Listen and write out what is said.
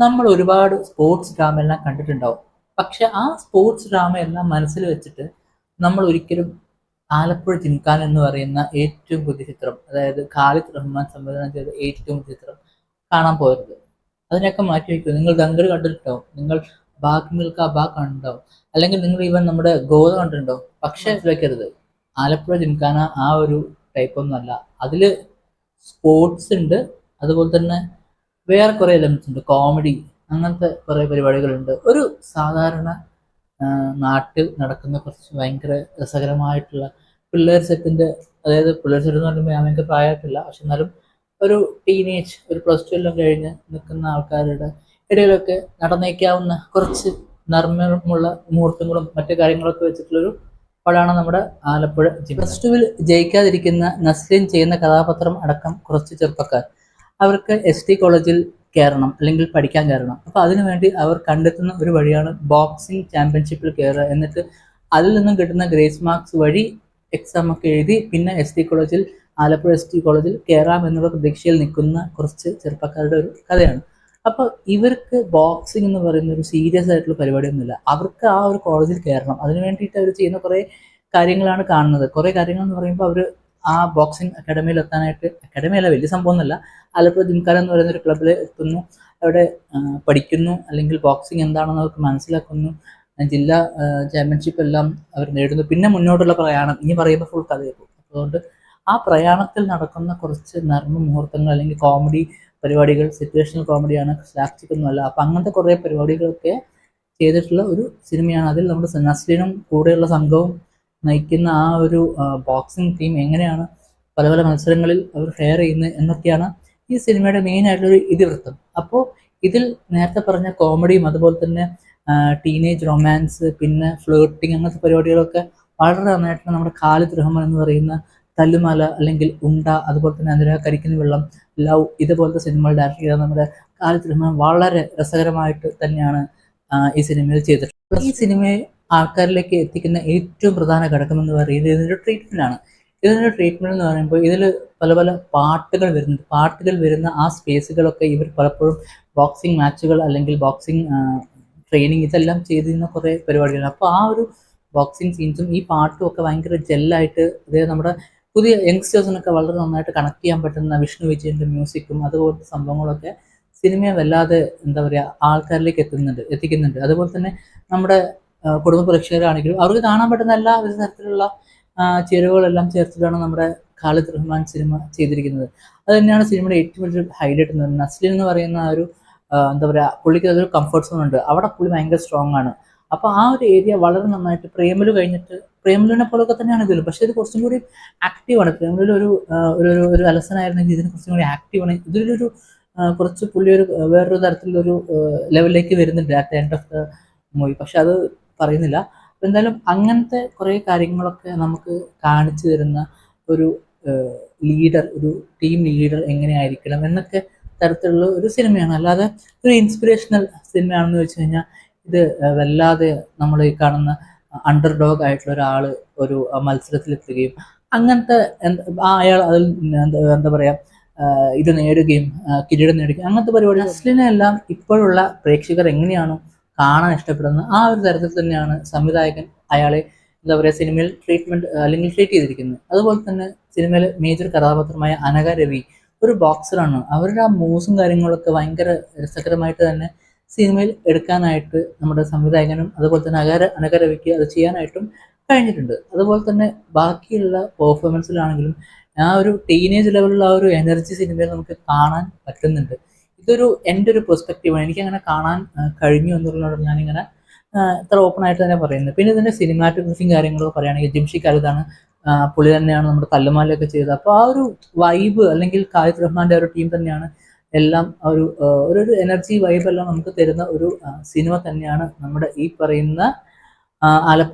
നമ്മൾ ഒരുപാട് sports drama എല്ലാം കണ്ടിട്ടുണ്ടാവും. പക്ഷെ ആ സ്പോർട്സ് ഡ്രാമ എല്ലാം മനസ്സിൽ വെച്ചിട്ട് നമ്മൾ ഒരിക്കലും ആലപ്പുഴ ജിൻഖാൻ എന്ന് പറയുന്ന ഏറ്റവും പുതിയ ചിത്രം അതായത് ഖാലിദ് റഹ്മാൻ സംവിധാനം ചെയ്ത ഏറ്റവും പുതിയ ചിത്രം കാണാൻ പോകരുത് അതിനൊക്കെ മാറ്റി വയ്ക്കുക നിങ്ങൾ ദങ്കർ കണ്ടിട്ടുണ്ടാവും. നിങ്ങൾ ബാഗ് മിൽക്ക ബാഗ് കണ്ടിട്ടുണ്ടാവും. അല്ലെങ്കിൽ നിങ്ങൾ ഈവൻ നമ്മുടെ ഗോത കണ്ടിട്ടുണ്ടാവും. പക്ഷെ വെക്കരുത്. ആലപ്പുഴ ജിൻഖാന ആ ഒരു ടൈപ്പ് ഒന്നും അല്ല. അതിൽ സ്പോർട്സ് ഉണ്ട്. അതുപോലെ തന്നെ വേറെ കുറേ എലമെന്റ്സ് ഉണ്ട്. കോമഡി അങ്ങനത്തെ കുറേ പരിപാടികളുണ്ട്. ഒരു സാധാരണ നാട്ടിൽ നടക്കുന്ന കുറച്ച് ഭയങ്കര രസകരമായിട്ടുള്ള പിള്ളേർ സെറ്റിന്റെ അതായത് പിള്ളേർ സെറ്റ് എന്ന് പറയുമ്പോൾ ഞാൻ ഭയങ്കര പ്രായമായിട്ടില്ല. പക്ഷെ എന്നാലും ഒരു ടീനേജ് ഒരു പ്ലസ് ടു എല്ലാം കഴിഞ്ഞ് നിൽക്കുന്ന ആൾക്കാരുടെ ഇടയിലൊക്കെ നടന്നേക്കാവുന്ന കുറച്ച് നർമ്മമുള്ള മുഹൂർത്തങ്ങളും മറ്റു കാര്യങ്ങളൊക്കെ വെച്ചിട്ടുള്ളൊരു പടമാണ് നമ്മുടെ ആലപ്പുഴ പ്ലസ് ടുവിൽ ജയിക്കാതിരിക്കുന്ന നസ്ലിൻ ചെയ്യുന്ന കഥാപാത്രം അടക്കം കുറച്ച് ചെറുപ്പക്കാർ. അവർക്ക് എസ് ടി കോളേജിൽ കയറണം അല്ലെങ്കിൽ പഠിക്കാൻ കയറണം. അപ്പൊ അതിനുവേണ്ടി അവർ കണ്ടെത്തുന്ന ഒരു വഴിയാണ് ബോക്സിംഗ് ചാമ്പ്യൻഷിപ്പിൽ കയറുക. എന്നിട്ട് അതിൽ നിന്നും കിട്ടുന്ന ഗ്രേസ് മാർക്സ് വഴി എക്സാം ഒക്കെ എഴുതി പിന്നെ എസ് ടി കോളേജിൽ ആലപ്പുഴ എസ് ടി കോളേജിൽ കയറാം എന്നുള്ള പ്രതീക്ഷയിൽ നിൽക്കുന്ന കുറച്ച് ചെറുപ്പക്കാരുടെ ഒരു കഥയാണ്. അപ്പോൾ ഇവർക്ക് ബോക്സിംഗ് എന്ന് പറയുന്ന ഒരു സീരിയസ് ആയിട്ടുള്ള പരിപാടിയൊന്നുമില്ല. അവർക്ക് ആ ഒരു കോളേജിൽ കയറണം. അതിന് വേണ്ടിയിട്ട് അവർ ചെയ്യുന്ന കുറേ കാര്യങ്ങളാണ് കാണുന്നത്. കുറേ കാര്യങ്ങൾ എന്ന് പറയുമ്പോൾ അവർ ആ ബോക്സിംഗ് അക്കാഡമിയിൽ എത്താനായിട്ട് അക്കാഡമി അല്ല വലിയ സംഭവമൊന്നുമല്ല. ആലപ്പുഴ ജിംഖാന എന്ന് പറയുന്ന ഒരു ക്ലബിൽ എത്തുന്നു. അവിടെ പഠിക്കുന്നു അല്ലെങ്കിൽ ബോക്സിംഗ് എന്താണെന്ന് അവർക്ക് മനസ്സിലാക്കുന്നു. ജില്ലാ ചാമ്പ്യൻഷിപ്പ് എല്ലാം അവർ നേടുന്നു. പിന്നെ മുന്നോട്ടുള്ള പ്രയാണം ഇനി പറയുമ്പോൾ ഫുൾ കഥയാക്കും അതുകൊണ്ട് ആ പ്രയാണത്തിൽ നടക്കുന്ന കുറച്ച് നർമ്മ മുഹൂർത്തങ്ങൾ അല്ലെങ്കിൽ കോമഡി പരിപാടികൾ സിറ്റുവേഷണൽ കോമഡിയാണ് ഒന്നുമല്ല അപ്പം അങ്ങനത്തെ കുറേ പരിപാടികളൊക്കെ ചെയ്തിട്ടുള്ള ഒരു സിനിമയാണ് അതിൽ നമ്മുടെ നസ്ലിനും കൂടെയുള്ള സംഘവും നയിക്കുന്ന ആ ഒരു ബോക്സിംഗ് ടീം എങ്ങനെയാണ് പല പല മത്സരങ്ങളിൽ അവർ ഫെയർ ചെയ്യുന്നത് എന്നൊക്കെയാണ് ഈ സിനിമയുടെ മെയിൻ ആയിട്ടുള്ളൊരു ഇതിവൃത്തം. അപ്പോൾ ഇതിൽ നേരത്തെ പറഞ്ഞ കോമഡിയും അതുപോലെ തന്നെ ടീനേജ് റൊമാൻസ് പിന്നെ ഫ്ലോട്ടിങ് അങ്ങനത്തെ പരിപാടികളൊക്കെ വളരെ നന്നായിട്ട് നമ്മുടെ ഖാലിദ് റഹ്മാൻ എന്ന് പറയുന്ന തല്ലുമാല അല്ലെങ്കിൽ ഉണ്ട അതുപോലെ തന്നെ അനുരാഗ് കരിക്കുന്ന വെള്ളം ലവ് ഇതുപോലത്തെ സിനിമകൾ ഡയറക്ട് ചെയ്ത നമ്മുടെ ഖാലിദ് റഹ്മാൻ വളരെ രസകരമായിട്ട് തന്നെയാണ് ഈ സിനിമയിൽ ചെയ്തിട്ടുള്ളത്. ഈ സിനിമയെ ആൾക്കാരിലേക്ക് എത്തിക്കുന്ന ഏറ്റവും പ്രധാന ഘടകം എന്ന് പറയുന്നത് ഇതിന്റെ ട്രീറ്റ്മെന്റാണ് ഇതിന്റെ ട്രീറ്റ്മെന്റ് എന്ന് പറയുമ്പോൾ ഇതിൽ പല പല പാട്ടുകൾ വരുന്നുണ്ട്. പാട്ടുകൾ വരുന്ന ആ സ്പേസുകളൊക്കെ ഇവർ പലപ്പോഴും ബോക്സിംഗ് മാച്ചുകൾ അല്ലെങ്കിൽ ബോക്സിംഗ് ട്രെയിനിങ് ഇതെല്ലാം ചെയ്തിരുന്ന കുറേ പരിപാടികളാണ്. അപ്പോൾ ആ ഒരു ബോക്സിങ് സീൻസും ഈ പാട്ടും ഒക്കെ ഭയങ്കര ജെല്ലായിട്ട് അതായത് നമ്മുടെ പുതിയ യങ്സ്റ്റേഴ്സിനൊക്കെ വളരെ നന്നായിട്ട് കണക്ട് ചെയ്യാൻ പറ്റുന്ന വിഷ്ണു വിജയന്റെ മ്യൂസിക്കും അതുപോലത്തെ സംഭവങ്ങളൊക്കെ സിനിമയെ വല്ലാതെ എന്താ പറയുക ആൾക്കാരിലേക്ക് എത്തുന്നുണ്ട് എത്തിക്കുന്നുണ്ട്. അതുപോലെ തന്നെ നമ്മുടെ കുടുംബ പ്രേക്ഷകരാണെങ്കിലും അവർക്ക് കാണാൻ പറ്റുന്ന എല്ലാ വിധ തരത്തിലുള്ള ചേരുവകളെല്ലാം ചേർത്തിട്ടാണ് നമ്മുടെ ഖാലിദ് റഹ്മാൻ സിനിമ ചെയ്തിരിക്കുന്നത്. അത് തന്നെയാണ് സിനിമയുടെ ഏറ്റവും വലിയൊരു ഹൈലൈറ്റ് എന്ന് പറയുന്നത്. നസ്ലിൻ എന്ന് പറയുന്ന ആ ഒരു എന്താ പറയുക പുള്ളിക്ക് അതൊരു കംഫർട്ട് സോൺ ഉണ്ട്. അവിടെ പുള്ളി ഭയങ്കര സ്ട്രോങ് ആണ്. അപ്പോൾ ആ ഒരു ഏരിയ വളരെ നന്നായിട്ട് പ്രേമലു കഴിഞ്ഞിട്ട് പ്രേമലുവിനെ പോലൊക്കെ തന്നെയാണ് ഇതിലും പക്ഷേ ഇത് കുറച്ചും കൂടി ആക്റ്റീവാണ് പ്രേമലു ഒരു ഒരു ഒരു- അലസനായിരുന്നെങ്കിൽ ഇതിന് കുറച്ചും കൂടി ആക്റ്റീവാണ് ഇതിലൊരു കുറച്ച് പുള്ളി ഒരു വേറൊരു തരത്തിലൊരു ലെവലിലേക്ക് വരുന്നുണ്ട് at end of the movie പക്ഷെ അത് പറയുന്നില്ല. അപ്പൊ എന്തായാലും അങ്ങനത്തെ കുറേ കാര്യങ്ങളൊക്കെ നമുക്ക് കാണിച്ചു തരുന്ന ഒരു ലീഡർ ഒരു ടീം ലീഡർ എങ്ങനെയായിരിക്കണം എന്നൊക്കെ തരത്തിലുള്ള ഒരു സിനിമയാണ്. അല്ലാതെ ഒരു ഇൻസ്പിറേഷണൽ സിനിമയാണെന്ന് വെച്ച് കഴിഞ്ഞാൽ ഇത് വല്ലാതെ നമ്മൾ ഈ കാണുന്ന അണ്ടർ ഡോഗ് ആയിട്ടുള്ള ഒരാൾ ഒരു മത്സരത്തിലെത്തുകയും അങ്ങനത്തെ അയാൾ അതിൽ എന്താ എന്താ പറയാ ഇത് നേടുകയും കിരീടം നേടുകയും അങ്ങനത്തെ പരിപാടി. അസ്ലിനെല്ലാം ഇപ്പോഴുള്ള പ്രേക്ഷകർ എങ്ങനെയാണോ കാണാൻ ഇഷ്ടപ്പെടുന്ന ആ ഒരു തരത്തിൽ തന്നെയാണ് സംവിധായകൻ അയാളെ എന്താ പറയുക സിനിമയിൽ ട്രീറ്റ്മെന്റ് അല്ലെങ്കിൽ ട്രീറ്റ് ചെയ്തിരിക്കുന്നത്. അതുപോലെ തന്നെ സിനിമയിലെ മേജർ കഥാപാത്രമായ അനഘ രവി ഒരു ബോക്സറാണ് അവരുടെ ആ മൂവ്സും കാര്യങ്ങളൊക്കെ ഭയങ്കര രസകരമായിട്ട് തന്നെ സിനിമയിൽ എടുക്കാനായിട്ട് നമ്മുടെ സംവിധായകനും അതുപോലെ തന്നെ അകര അനഘ രവിക്ക് അത് ചെയ്യാനായിട്ടും കഴിഞ്ഞിട്ടുണ്ട്. അതുപോലെ തന്നെ ബാക്കിയുള്ള പെർഫോമൻസിലാണെങ്കിലും ആ ഒരു ടീനേജ് ലെവലിലുള്ള ആ ഒരു എനർജി സിനിമയിൽ നമുക്ക് കാണാൻ പറ്റുന്നുണ്ട്. ഇതൊരു എന്റെ ഒരു പെർസ്പെക്റ്റീവാണ് എനിക്ക് അങ്ങനെ കാണാൻ കഴിഞ്ഞു എന്നുള്ളതാണ് ഞാനിങ്ങനെ ഇത്ര ഓപ്പൺ ആയിട്ട് തന്നെ പറയുന്നത് പിന്നെ ഇതിന്റെ സിനിമാറ്റോഗ്രഫിയും കാര്യങ്ങളൊക്കെ പറയുകയാണെങ്കിൽ ജിംഷി കരുതാണ് പുള്ളി തന്നെയാണ് നമ്മുടെ കല്ലുമാലൊക്കെ ചെയ്തത്. അപ്പോൾ ആ ഒരു വൈബ് അല്ലെങ്കിൽ കായിദ് റഹ്മാന്റെ ഒരു ടീം തന്നെയാണ് എല്ലാം ഒരു ഒരു എനർജി വൈബ് എല്ലാം നമുക്ക് തരുന്ന ഒരു സിനിമ തന്നെയാണ് നമ്മുടെ ഈ പറയുന്ന ആലപ്പുഴ